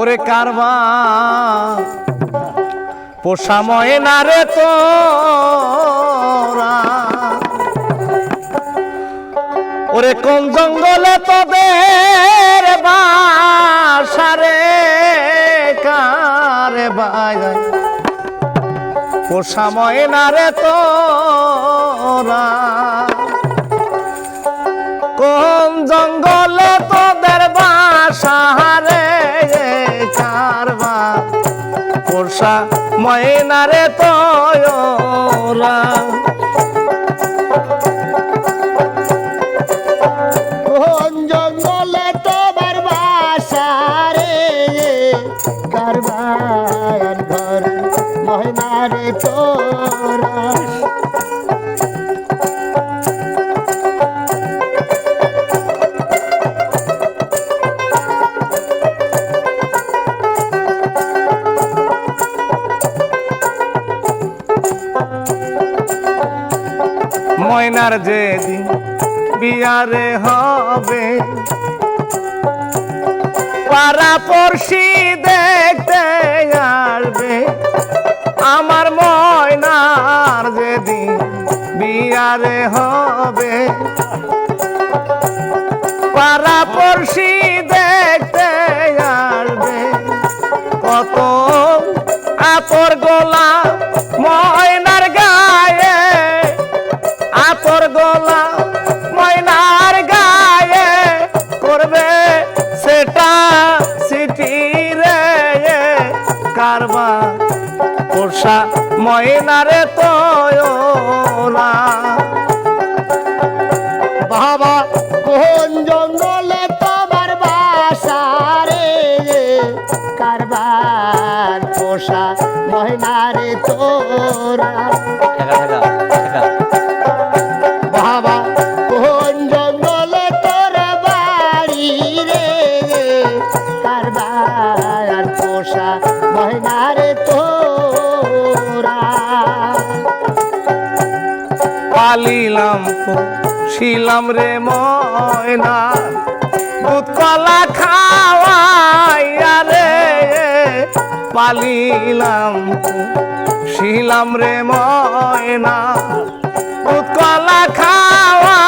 ওরে কারবা পোষা ময়না রে তোরা। ওরে কোন জঙ্গলে তোদের বাসারে কারে বাজায় পোষা ময়না রে তোরা। কোন জঙ্গলে তোদের বাসারে পোষা ময়না রে তোরা কোন জঙ্গলে তোমার বাসা রে? ঘর মহিনা রে ময়নার যেদিন বিয়ারে হবে, পাড়া পড়শি দেখতে আসবে আমার ময়নার যেদিন বিয়ারে হবে। পাড়া পড়শি পোষা ময়নারে তোরা বাবা কোন জঙ্গলে তোমার বাসা রে? কারবার পোষা পালিলাম শিলাম রে ময়না। উৎকলা কলা খাওয়াইয়া রে পালিলাম শিলাম রে ময়না। উৎকলা কলা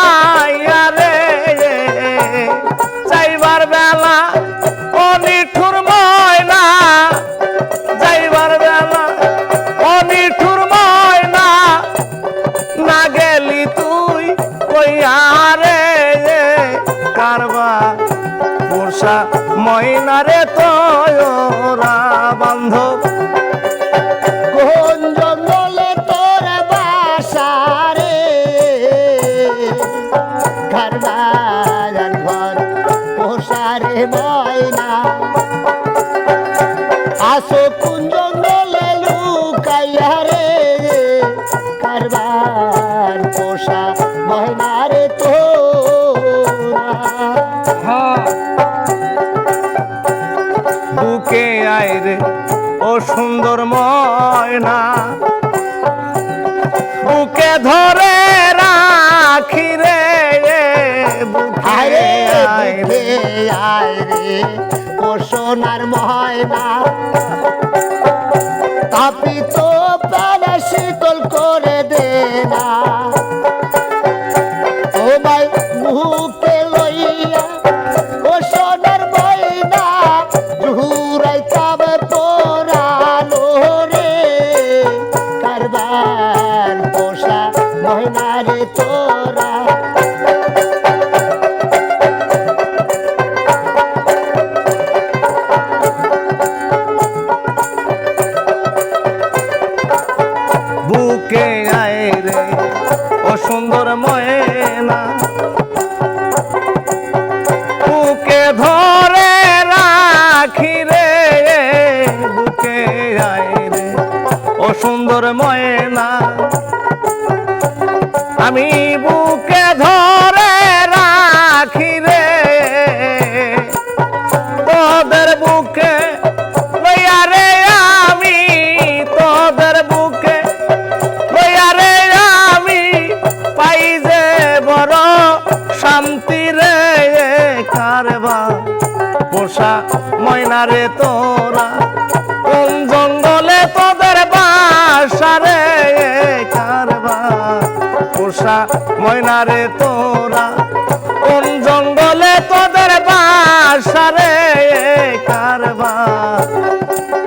ময়না রে তোরা বান্ধব। বুকে আয় রে ও সুন্দর ময়না। বুকে ধরে রাখি রে বুকে আয় রে আয় রে। ও সোনার ময়না। তাপি তো প্রাণ শীতল করে দে ও সুন্দর ময়না বুকে ধরে রাখি রে বুকে আয় রে। ও সুন্দর ময়না শান্তি রে কারবা পোষা ময়না ময়না রে তোরা? কোন জঙ্গলে তোদের বাসা রে কারবার? পোষা ময়না রে তোরা, কোন জঙ্গলে তোদের বাসা রে কারবার?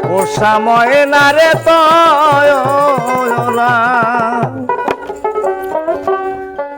পোষা ময়না রে তোরা।